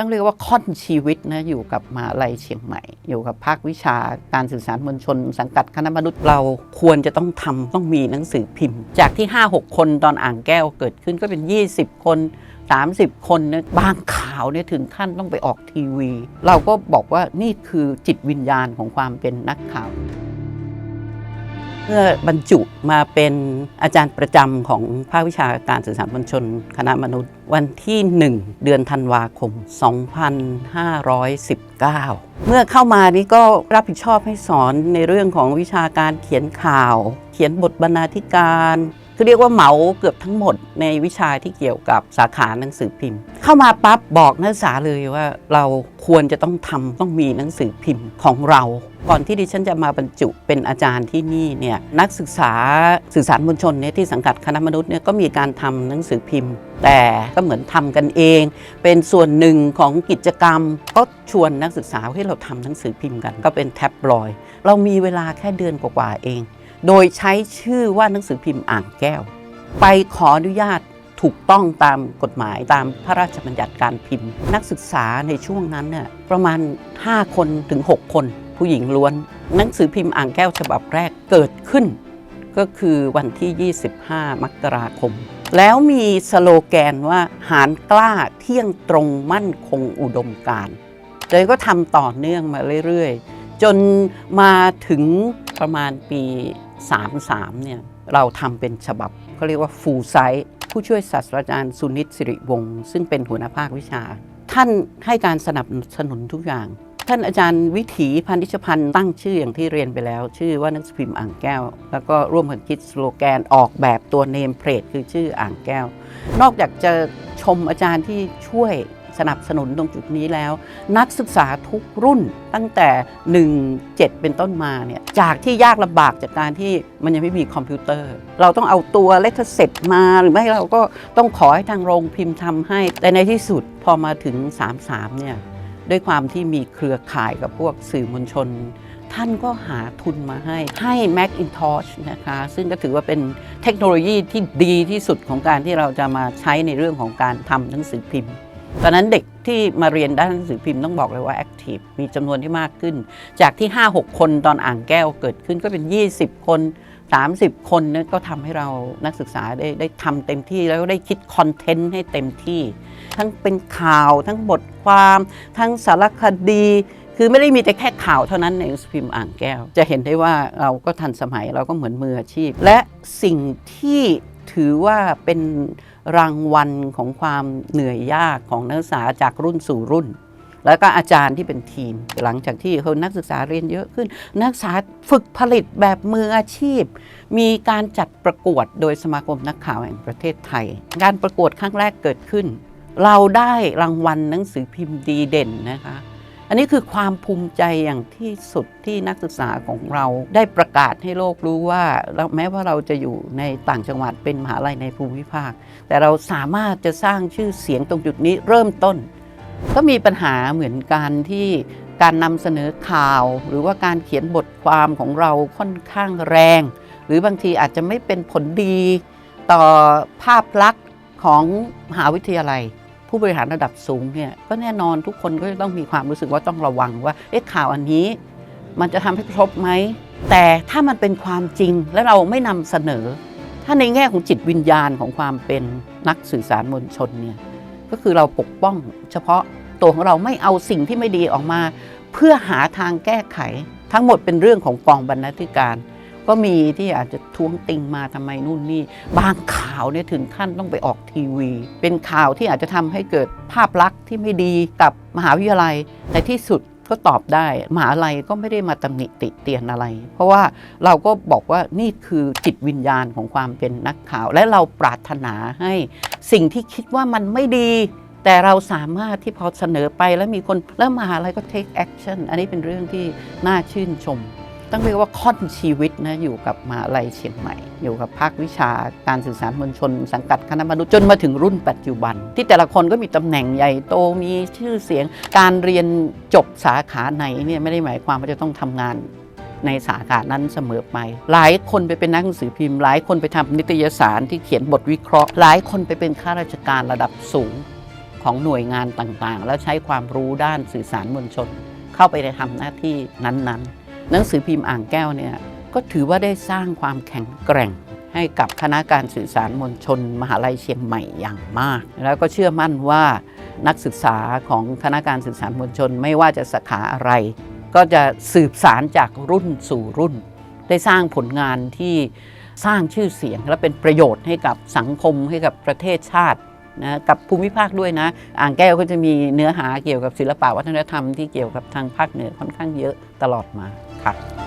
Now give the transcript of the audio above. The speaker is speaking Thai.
ต้องเรียกว่าค่อนชีวิตนะอยู่กับมหาลัยเชียงใหม่ อยู่กับภาควิชาการสื่อสารมวลชน สังกัดคณะมนุษย์เราควรจะต้องทำต้องมีหนังสือพิมพ์ จากที่ 5-6 คนตอนอ่างแก้วเกิดขึ้นก็เป็น 20 คน 30 คนนะบางข่าวเนี่ยถึงขั้นต้องไปออกทีวี เราก็บอกว่านี่คือจิตวิญญาณของความเป็นนักข่าว เพื่อบรรจุมาเป็นอาจารย์ประจำของภาควิชาการสื่อสารมวลชน คณะมนุษย์ วันที่ 1 เดือนธันวาคม 2519 เมื่อเข้ามานี่ก็รับผิดชอบให้สอนในเรื่องของวิชาการเขียนข่าว เขียนบทบรรณาธิการ คือเรียกว่าเหมาเกือบทั้งหมดในวิชาที่เกี่ยวกับสาขาหนังสือพิมพ์ เข้ามาปั๊บบอกนักศึกษาเลยว่าเราควรจะต้องทำต้องมีหนังสือพิมพ์ของเราก่อนที่ดิฉันจะมาบรรจุเป็นอาจารย์ที่นี่เนี่ยนักศึกษาสื่อสารมวลชนเนี่ยที่สังกัดคณะมนุษย์เนี่ยก็มีการทำหนังสือพิมพ์ แต่ก็เหมือนทำกันเอง เป็นส่วนหนึ่งของกิจกรรม ก็ชวนนักศึกษาให้เราทำหนังสือพิมพ์กัน ก็เป็นแท็บลอยด์เรามีเวลาแค่เดือนกว่าๆเอง โดยใช้ชื่อว่าหนังสือพิมพ์อ่างแก้ว ไปขออนุญาตถูกต้องตามกฎหมายตามพระราชบัญญัติการพิมพ์ นักศึกษาในช่วงนั้นเนี่ยประมาณ 5 คนถึง 6 คน ผู้หญิงล้วน หนังสือพิมพ์อ่างแก้วฉบับแรกเกิดขึ้น ก็คือวันที่ 25 มกราคม แล้วมีสโลแกนว่าหารกล้าเที่ยงตรงมั่นคงอุดมการเลยก็ทำต่อเนื่องมาเรื่อย ๆ จนมาถึงประมาณปี 33เนี่ยเราทำเป็นฉบับเขาเรียกว่า full size ผู้ช่วยศาสตราจารย์สุนิตสิริวงศ์ซึ่งเป็นหัวหน้าภาควิชา ท่านให้การสนับสนุนทุกอย่าง ท่านอาจารย์วิถีพันธิชพันธ์ตั้งชื่ออย่างที่เรียนไปแล้ว ชื่อว่านังสือพิมพ์อ่างแก้ว แล้วก็ร่วมกันคิดสโลแกนออกแบบตัวเนมเพลทคือชื่ออ่างแก้ว นอกจากจะชมอาจารย์ที่ช่วย สนับสนุนตรงจุดนี้แล้ว นักศึกษาทุกรุ่นตั้งแต่ 1 7 เป็นต้นมาเนี่ยจากที่ยากลำบากจากการที่มันยังไม่มีคอมพิวเตอร์ เราต้องเอาตัวเลขเสร็จมาหรือไม่เราก็ต้องขอให้ทางโรงพิมพ์ทำให้ แต่ในที่สุดพอมาถึง 33เนี่ยด้วยความที่มีเครือข่ายกับพวกสื่อมวลชน ท่านก็หาทุนมาให้ ให้ Macintosh นะคะ ซึ่งก็ถือว่าเป็นเทคโนโลยีที่ดีที่สุดของการที่เราจะมาใช้ในเรื่องของการทำหนังสือพิมพ์ ตอนนั้นเด็กที่มาเรียนด้านหนังสือพิมพ์ต้องบอกเลยว่าแอคทีฟมีจำนวนที่มากขึ้น จากที่ 5-6 คนตอนอ่างแก้วเกิดขึ้นก็เป็น 20 คน 30 คนนี่ยก็ทำให้เรานักศึกษาได้ได้ทำเต็มที่แล้วก็ได้คิดคอนเทนต์ให้เต็มที่ ทั้งเป็นข่าวทั้งบทความทั้งสารคดี คือไม่ได้มีแต่แค่ข่าวเท่านั้นในหนังสือพิมพ์อ่างแก้ว จะเห็นได้ว่าเราก็ทันสมัยเราก็เหมือนมืออาชีพ และสิ่งที่ถือว่าเป็น รางวัลของความเหนื่อยยากของนักศึกษาจากรุ่นสู่รุ่น แล้วก็อาจารย์ที่เป็นทีม หลังจากที่เขานักศึกษาเรียนเยอะขึ้น นักศึกษาฝึกผลิตแบบมืออาชีพ มีการจัดประกวดโดยสมาคมนักข่าวแห่งประเทศไทย การประกวดครั้งแรกเกิดขึ้น เราได้รางวัลหนังสือพิมพ์ดีเด่นนะคะ อันนี้คือความภูมิใจอย่างที่สุดที่นักศึกษาของเรา ได้ประกาศให้โลกรู้ว่าแม้ว่าเราจะอยู่ในต่างจังหวัดเป็นมหาลัยในภูมิภาค แต่เราสามารถจะสร้างชื่อเสียงตรงจุดนี้เริ่มต้น ก็มีปัญหาเหมือนกันที่การนำเสนอข่าว หรือว่าการเขียนบทความของเราค่อนข้างแรง หรือบางทีอาจจะไม่เป็นผลดีต่อภาพลักษณ์ของมหาวิทยาลัย ผู้บริหารระดับสูงเนี่ยก็แน่นอนทุกคนก็จะต้องมีความรู้สึกว่าต้องระวังว่าเอ๊ะข่าวอันนี้ มันจะทำให้กระทบไหม แต่ถ้ามันเป็นความจริงและเราไม่นำเสนอ ถ้าในแง่ของจิตวิญญาณของความเป็นนักสื่อสารมวลชนเนี่ยก็คือเราปกป้อง เฉพาะตัวของเราไม่เอาสิ่งที่ไม่ดีออกมา เพื่อหาทางแก้ไข ทั้งหมดเป็นเรื่องของกองบรรณาธิการ ก็มีที่อาจจะท้วงติงมาทำไมนู่นนี่ บางข่าวเนี่ยถึงขั้นต้องไปออกทีวี เป็นข่าวที่อาจจะทำให้เกิดภาพลักษณ์ที่ไม่ดีกับมหาวิทยาลัย แต่ที่สุดก็ตอบได้มหาลัยก็ไม่ได้มาตำหนิติเตียนอะไร เพราะว่าเราก็บอกว่านี่คือจิตวิญญาณของความเป็นนักข่าว และเราปรารถนาให้สิ่งที่คิดว่ามันไม่ดีแต่เราสามารถที่พอเสนอไปแล้วมีคนแล้วมหาลัยก็ take action อันนี้เป็นเรื่องที่น่าชื่นชม ต้องเรียกว่าค่อนชีวิตนะอยู่กับมหาลัยเชียงใหม่ อยู่กับภาควิชาการสื่อสารมวลชน สังกัดคณะมนุษย์จนมาถึงรุ่นปัจจุบัน ที่แต่ละคนก็มีตำแหน่งใหญ่โตมีชื่อเสียง การเรียนจบสาขาไหนเนี่ยไม่ได้หมายความว่าจะต้องทำงานในสาขานั้นเสมอไป หลายคนไปเป็นนักหนังสือพิมพ์ หลายคนไปทำนิตยสารที่เขียนบทวิเคราะห์ หลายคนไปเป็นข้าราชการระดับสูงของหน่วยงานต่างๆ แล้วใช้ความรู้ด้านสื่อสารมวลชน เข้าไปในทำหน้าที่นั้นๆ หนังสือพิมพ์อ่างแก้วเนี่ยก็ถือว่าได้สร้างความแข็งแกร่ง ให้กับคณะการสื่อสารมวลชน มหาลัยเชียงใหม่อย่างมาก แล้วก็เชื่อมั่นว่านักศึกษาของคณะการสื่อสารมวลชนไม่ว่าจะสาขาอะไร ก็จะสืบสารจากรุ่นสู่รุ่น ได้สร้างผลงานที่สร้างชื่อเสียงและเป็นประโยชน์ให้กับสังคมให้กับประเทศชาติ นะกับภูมิภาคด้วยนะ อ่างแก้วก็จะมีเนื้อหาเกี่ยวกับศิลปะวัฒนธรรมที่เกี่ยวกับทางภาคเหนือค่อนข้างเยอะตลอดมาค่ะ